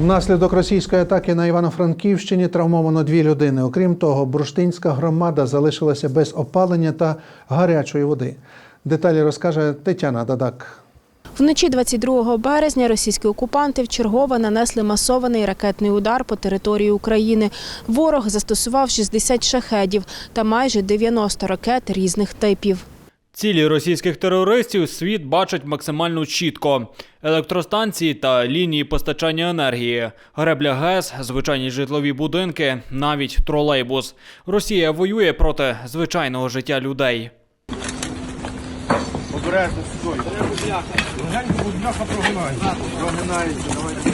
Внаслідок російської атаки на Івано-Франківщині травмовано дві людини. Окрім того, бурштинська громада залишилася без опалення та гарячої води. Деталі розкаже Тетяна Дадак. Вночі 22 березня російські окупанти вчергове нанесли масований ракетний удар по території України. Ворог застосував 60 шахедів та майже 90 ракет різних типів. Цілі російських терористів світ бачить максимально чітко: електростанції та лінії постачання енергії, гребля ГЕС, звичайні житлові будинки, навіть тролейбус. Росія воює проти звичайного життя людей. Обережно бо бляха прогинається. Прогинається, давайте.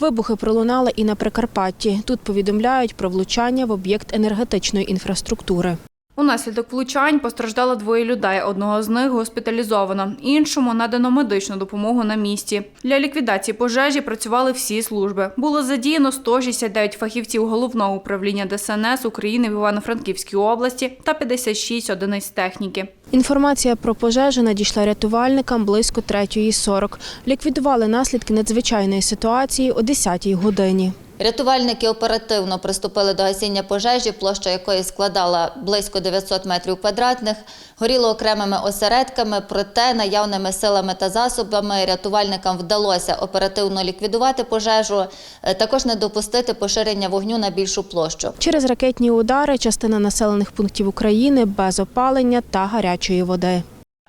Вибухи пролунали і на Прикарпатті. Тут повідомляють про влучання в об'єкт енергетичної інфраструктури. Унаслідок влучань постраждало двоє людей. Одного з них госпіталізовано, іншому надано медичну допомогу на місці. Для ліквідації пожежі працювали всі служби. Було задіяно 169 фахівців головного управління ДСНС України в Івано-Франківській області та 56 одиниць техніки. Інформація про пожежу надійшла рятувальникам близько 3.40. Ліквідували наслідки надзвичайної ситуації о 10-й годині. Рятувальники оперативно приступили до гасіння пожежі, площа якої складала близько 900 метрів квадратних. Горіло окремими осередками, проте наявними силами та засобами рятувальникам вдалося оперативно ліквідувати пожежу, е, також не допустити поширення вогню на більшу площу. Через ракетні удари частина населених пунктів України без опалення та гарячої води.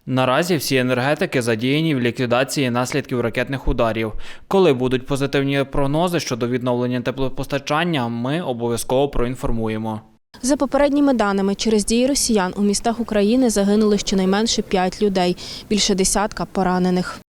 Наразі всі енергетики задіяні в ліквідації наслідків ракетних ударів. Коли будуть позитивні прогнози щодо відновлення теплопостачання, ми обов'язково проінформуємо. За попередніми даними, через дії росіян у містах України загинули щонайменше 5 людей, більше десятка поранених.